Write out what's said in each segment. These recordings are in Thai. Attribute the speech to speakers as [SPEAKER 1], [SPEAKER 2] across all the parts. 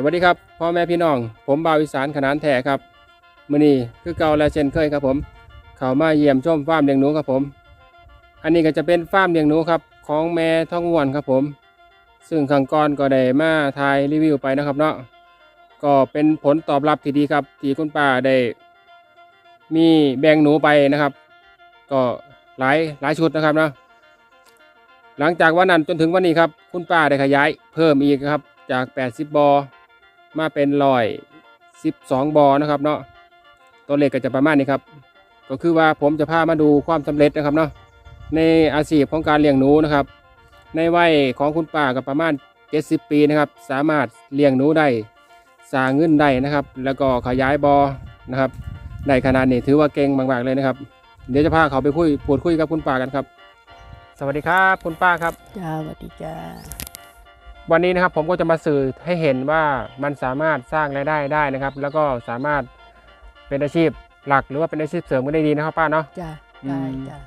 [SPEAKER 1] สวัสดีครับพ่อแม่พี่น้อง ผมบ่าวอีสานขนานแท้ครับมือนี้คือเก่าและเช่นเคยครับผม เข้ามาเยี่ยมชมฟาร์มเลี้ยงหนูครับผม อันนี้ก็จะเป็นฟาร์มเลี้ยงหนูครับของแม่ท้องวนครับผม ซึ่งครั้งก่อนก็ได้มาถ่ายรีวิวไปนะครับเนาะก็เป็นผลตอบรับที่ดีครับที่คุณป้าได้ มีแบ่งหนูไปนะครับ ก็หลายหลายชุดนะครับเนาะหลังจากวันนั้นจนถึงวันนี้ครับ คุณป้าได้ขยายเพิ่มอีกครับจาก 80 บอ มาเป็นร้อยสิบอนะครับเนาะตัวเลขก็จะประมาณนี้ครับ ก็คือว่าผมจะพามาดูความสำเร็จนะครับเนาะในอาชีพของการเลี้ยงหนูนะครับ ในวัยของคุณป้าก็ประมาณ 70 ปีนะครับ สามารถเลี้ยงหนูได้สร้างเงินได้นะครับ แล้วก็ขยายบอนะครับได้ขนาดนี้ถือว่าเก่งมากๆเลยนะครับ เดี๋ยวจะพาเขาไปคุยพูดคุยกับคุณป้ากันครับ สวัสดีครับ คุณป้าครับ
[SPEAKER 2] จ้าสวัสดีจ้า
[SPEAKER 1] วันนี้นะครับผมก็จะมาสื่อให้เห็นว่ามันสามารถสร้างรายได้ได้นะครับ แล้วก็สามารถเป็นอาชีพหลักหรือว่าเป็นอาชีพเสริมก็ได้ดีนะครับป้าเนาะ
[SPEAKER 2] จ้า
[SPEAKER 1] อืม
[SPEAKER 2] ได้จ้า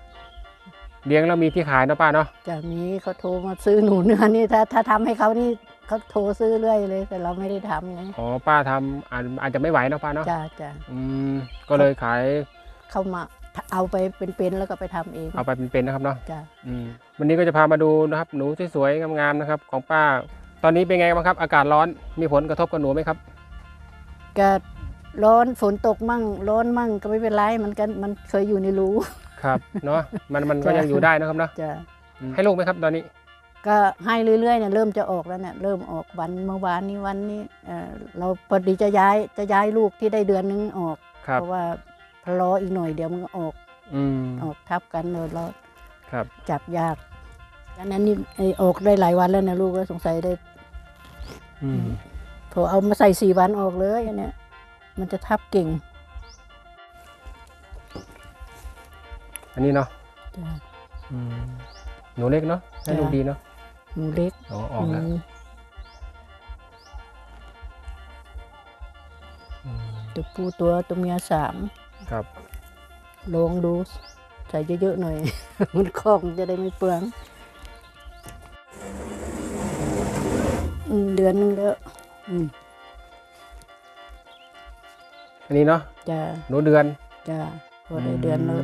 [SPEAKER 1] เลี้ยงแล้วมีที่ขายเนาะป้าเนาะ
[SPEAKER 2] จะมีเขาโทรมาซื้อหนูเนื้อนี่ถ้าถ้าทำให้เขานี่เขาโทรซื้อเรื่อยเลย แต่เราไม่ได้ทำไง
[SPEAKER 1] อ๋อป้าทำอาจอาจจะไม่ไหวเนาะป้าเนาะ
[SPEAKER 2] จ้าจ้า
[SPEAKER 1] อืมก็เลยขาย
[SPEAKER 2] เข้ามาเอาไปเป็นๆแล้วก็ไปทำเอง
[SPEAKER 1] เอาไปเป็นๆนะครับเนาะ
[SPEAKER 2] จ้า
[SPEAKER 1] อืม วันนี้ก็จะพามาดูนะครับ หนูสวยๆงามๆนะครับ ของป้า ตอนนี้เป็นไงบ้างครับ อากาศร้อนมีผลกระทบกับหนูไหมครับ
[SPEAKER 2] ก็ร้อนฝนตกมั่งร้อนมั่งก็ไม่เป็นไรมันกันมันเคยอยู่ในรู
[SPEAKER 1] ครับเนาะมันมันก็
[SPEAKER 2] จ้ะ
[SPEAKER 1] ยังอยู่ได้นะครับเนาะ
[SPEAKER 2] จ้า
[SPEAKER 1] อืมให้ลูกไหมครับตอนนี้
[SPEAKER 2] ก็ให้เรื่อยๆเนี่ยเริ่มจะออกแล้วเนี่ยเริ่มออกวันเมื่อวานนี้วันนี้เอ่อเราพอดีจะย้ายจะย้ายลูกที่ได้เดือนนึงออก
[SPEAKER 1] ครับ
[SPEAKER 2] เพราะว่าพอรออีกหน่อยเดี๋ยวมันก็ออก
[SPEAKER 1] อืม
[SPEAKER 2] ออกทับกันเลยเรา
[SPEAKER 1] ครับ
[SPEAKER 2] จับยาก อันนั้นนี่ไอ้ออกได้หลายวันแล้วนะลูกก็สงสัยได้
[SPEAKER 1] อืม
[SPEAKER 2] พอเอามาใส่สี่วันออกเลยอันเนี้ยมันจะทับเก่ง
[SPEAKER 1] อันนี้เนาะ
[SPEAKER 2] จ้ะ
[SPEAKER 1] อืมหนูเล็กเนาะให้
[SPEAKER 2] จ้ะ
[SPEAKER 1] ลูกดีเนาะ
[SPEAKER 2] หนูเล็ก
[SPEAKER 1] อ๋อออกแล้ว
[SPEAKER 2] ม
[SPEAKER 1] อืม
[SPEAKER 2] ตัวผู้ตัวตัวเมียสาม
[SPEAKER 1] ครับ
[SPEAKER 2] ลองดู ใส่เยอะๆหน่อย มันคล่องจะได้ไม่เปลือง ดือนนึงแล้วอืม
[SPEAKER 1] อันนี้เนาะ
[SPEAKER 2] จ้า
[SPEAKER 1] หนูเดือน
[SPEAKER 2] จ้าพอได้
[SPEAKER 1] อืม
[SPEAKER 2] เดือนแล้ว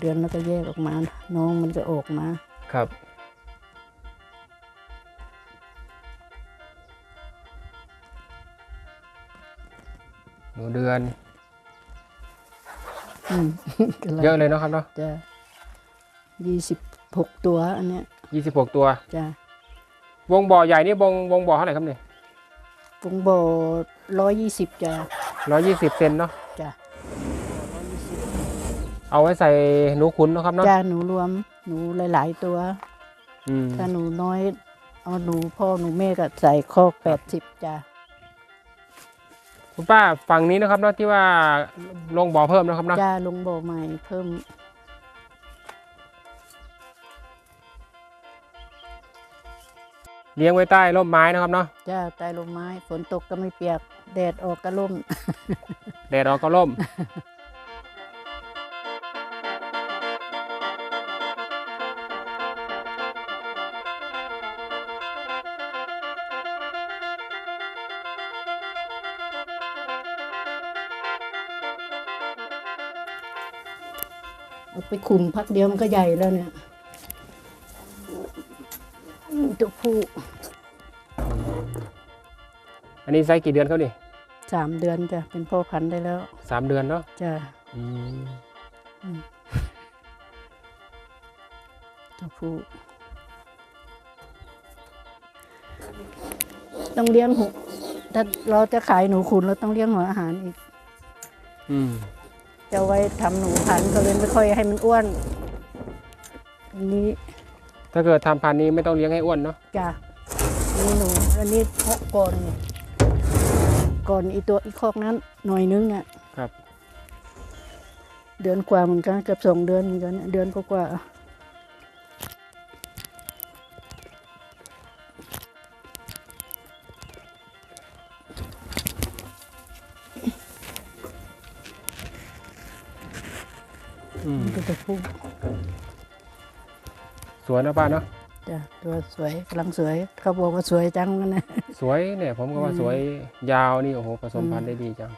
[SPEAKER 2] เดือนแล้วก็แยกออกมา น้องมันก็ออกมา
[SPEAKER 1] ครับ หนูเดือน
[SPEAKER 2] อืม
[SPEAKER 1] เยอะเลยเนาะครับเนาะ
[SPEAKER 2] จะยี่สิบหกตัวอันเนี้ย
[SPEAKER 1] ยี่สิบหกตัว
[SPEAKER 2] จะ
[SPEAKER 1] วงบ่อใหญ่นี่วงวงบ่อเท่าไหร่ครับเนี่ย
[SPEAKER 2] ปงโบร้อยยี่สิบจะ
[SPEAKER 1] ร้อยยี่สิบเซนเนาะ
[SPEAKER 2] จะ
[SPEAKER 1] เอาไว้ใส่หนูขุนเนาะครับเนาะ
[SPEAKER 2] จ้าหนูรวมหนูหลาย ๆ ตัว
[SPEAKER 1] อืม
[SPEAKER 2] ถ้าหนูน้อย เอาหนูพ่อหนูแม่ก็ใส่คอกแปดสิบจ้า
[SPEAKER 1] คุณป้าฝั่งนี้นะครับเนาะที่ว่าลงบ่อเพิ่มนะครับเนาะ
[SPEAKER 2] จ้าลงบ่อใหม่เพิ่ม
[SPEAKER 1] เลี้ยงไว้ใต้ร่มไม้นะครับเนาะ
[SPEAKER 2] จ้าใต้ลมไม้ ฝนตกก็ไม่เปียก แดดออกก็ร่ม
[SPEAKER 1] แดดออกก็ร่ม
[SPEAKER 2] เอาไปคุมพักเดียวมันก็ใหญ่แล้วเนี่ยอืม ตัวผู้
[SPEAKER 1] อันนี้ไซส์กี่เดือนเขานี่
[SPEAKER 2] สามเดือนจ้ะเป็นพ่อพันธุ์ได้แล้ว
[SPEAKER 1] สามเดือนเนาะ
[SPEAKER 2] จ้ะ
[SPEAKER 1] อืม
[SPEAKER 2] ตัวผู้ต้องเลี้ยงหูถ้าเราจะขายหนูขุนเราต้องเลี้ยงหัวอาหารอีก
[SPEAKER 1] อืม
[SPEAKER 2] จะเอาไว้ทำหนูพันธุ์ก็เลยไม่ค่อยให้มันอ้วนอันนี้
[SPEAKER 1] ถ้าเกิดทำพันธุ์นี้ไม่ต้องเลี้ยงให้อ้วนเนาะ
[SPEAKER 2] จ้ะอันนี้หนูอันนี้เพาะก่อนนี่ก่อนอีตัวอีคอกนั้นหน่อยนึงเนี่ย
[SPEAKER 1] ครับ
[SPEAKER 2] เดือนกว่าเหมือนกันเกือบสองเดือนเหมือนกันเดือนกว่าๆ
[SPEAKER 1] อืม
[SPEAKER 2] มันก็จะพูด
[SPEAKER 1] ส วยนะป้าเนาะ
[SPEAKER 2] จ้ะตัวสวยกำลังสวยเขาบอกว่าสวยจังนั่นนะ
[SPEAKER 1] สวยเนี่ยผมก็ว่า
[SPEAKER 2] อืม
[SPEAKER 1] สวยยาวนี่โอ้โหผสมพันธุ์
[SPEAKER 2] อืม
[SPEAKER 1] ได้ดีจัง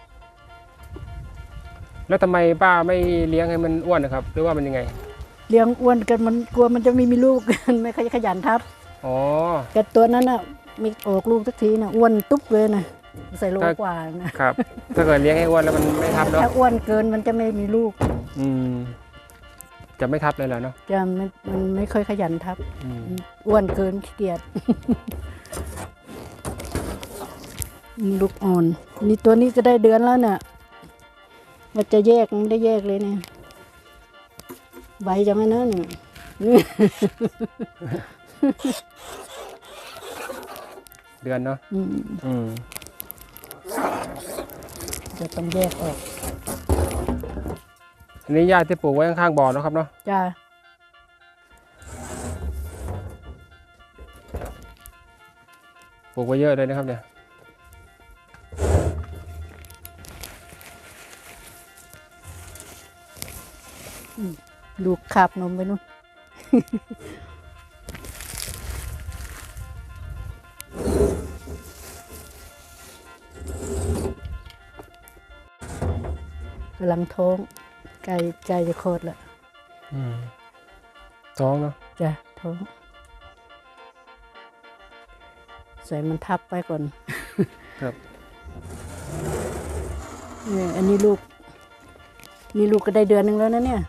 [SPEAKER 1] แล้วทำไมป้าไม่เลี้ยงให้มันอ้วนนะครับ หรือว่ามันยังไง
[SPEAKER 2] เลี้ยงอ้วนกันมันกลัวมันจะไม่มีลูกไม่ค่อยขยันทับ
[SPEAKER 1] อ๋อ
[SPEAKER 2] แต่ตัวนั้นน่ะมีออกลูกสักทีน่ะอ้วนตุ๊บเลยนะใส่โล
[SPEAKER 1] ถ้า
[SPEAKER 2] กว่านะครับ
[SPEAKER 1] ถ้าเกิดเลี้ยงให้อ้วนแล้วมันไม่ทับเนาะ
[SPEAKER 2] ถ้าอ้วนเกินมันจะไม่มีลูก
[SPEAKER 1] อืม จะไม่ทับเลยเหรอเนาะ
[SPEAKER 2] จะไม่มันไม่ค่อยขยันทับ
[SPEAKER 1] อืม
[SPEAKER 2] อ้วนเกินขี้เกียจ ลูกอ่อน นี่ตัวนี้ก็ได้เดือนแล้วเนี่ยมันจะแยกมันไม่ได้แยกเลยเนี่ยใบจังเลยนะเนี่ย
[SPEAKER 1] เดือนเนาะ
[SPEAKER 2] อืม
[SPEAKER 1] อืม
[SPEAKER 2] จะต้องแยกออก
[SPEAKER 1] อันนี้หญ้าที่ปลูกไว้ข้างๆบ่อเนาะครับเนาะ
[SPEAKER 2] จ้า
[SPEAKER 1] ปลูกไว้เยอะเลยนะครับเนี่ย
[SPEAKER 2] ลูกคาบนมไปนู่นกำลังท้อง ใกล้ใกล้จะโคตรแล้ว
[SPEAKER 1] อืมท้องเนาะ
[SPEAKER 2] จ้ะท้องใส่มันทับไปก่อน
[SPEAKER 1] ครับ
[SPEAKER 2] เนี่ยอันนี้ลูก นี่ลูกก็ได้เดือนหนึ่งแล้วนะเนี่ย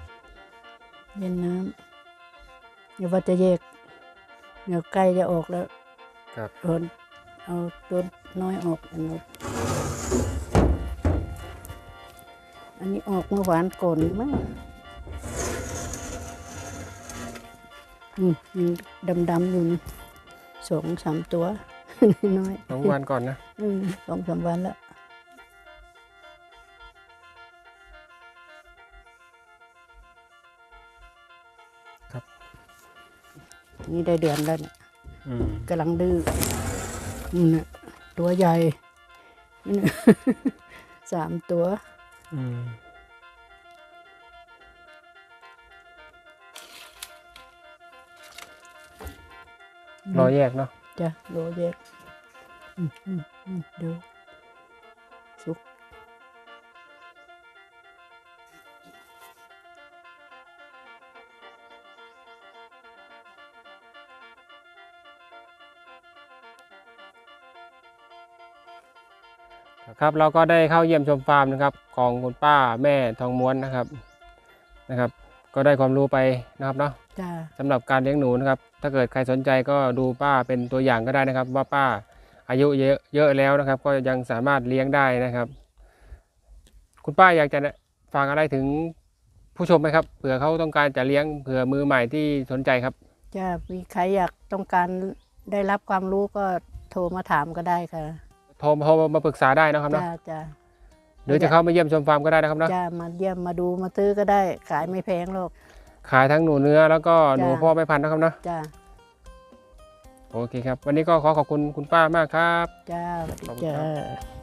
[SPEAKER 2] เย็นน้ำเดี๋ยวว่าจะแยกเดี๋ยวใกล้จะออกแล้ว
[SPEAKER 1] ครับ
[SPEAKER 2] เอาเอาตัวน้อยออกอันนู้น อันนี้ออกเมื่อวานก่อนมั้งอืมยังดำๆอยู่นี่สองสามตัวน้อย
[SPEAKER 1] สองวันก่อนนะ
[SPEAKER 2] อืมสองสามวันแล้ว
[SPEAKER 1] ครับ
[SPEAKER 2] นี่ได้เดือนแล้วเนี่ย
[SPEAKER 1] อืม
[SPEAKER 2] กำลังดื้อนี่นะตัวใหญ่นี่นะสามตัว
[SPEAKER 1] อืมรอแยกเนาะ
[SPEAKER 2] จ้ะโลแยก อืมอืมอืมดูสุก
[SPEAKER 1] ครับเราก็ได้เข้าเยี่ยมชมฟาร์มนะครับของคุณป้าแม่ทองม้วนนะครับนะครับ ก็ได้ความรู้ไปนะครับเนาะ
[SPEAKER 2] จ้า
[SPEAKER 1] สำหรับการเลี้ยงหนูนะครับ ถ้าเกิดใครสนใจก็ดูป้าเป็นตัวอย่างก็ได้นะครับ ว่าป้าอายุเยอะเยอะแล้วนะครับ ก็ยังสามารถเลี้ยงได้นะครับ คุณป้าอยากจะฝากอะไรถึงผู้ชมไหมครับเผื่อเขาต้องการจะเลี้ยงเผื่อมือใหม่ที่สนใจครับ
[SPEAKER 2] จ้ามีใครอยากต้องการได้รับความรู้ก็โทรมาถามก็ได้ค่ะ
[SPEAKER 1] โทรโทรมาปรึกษาได้นะครับเนาะ
[SPEAKER 2] จ้าจ้า
[SPEAKER 1] หรือจะเข้ามาเยี่ยมชมฟาร์มก็ได้นะครับเนาะ
[SPEAKER 2] จ้ามาเยี่ยมมาดูมาซื้อก็ได้ ขายไม่แพงหรอก
[SPEAKER 1] ขายทั้งหนูเนื้อแล้วก็หนู
[SPEAKER 2] จ้ะ
[SPEAKER 1] พ่อแม่พันธุ์นะครับเนาะ
[SPEAKER 2] จ้า
[SPEAKER 1] โอเคครับ วันนี้ก็ขอขอบคุณคุณป้ามากครับ
[SPEAKER 2] จ้าสวัสดี
[SPEAKER 1] ขอบคุณ
[SPEAKER 2] จ้า
[SPEAKER 1] ครับ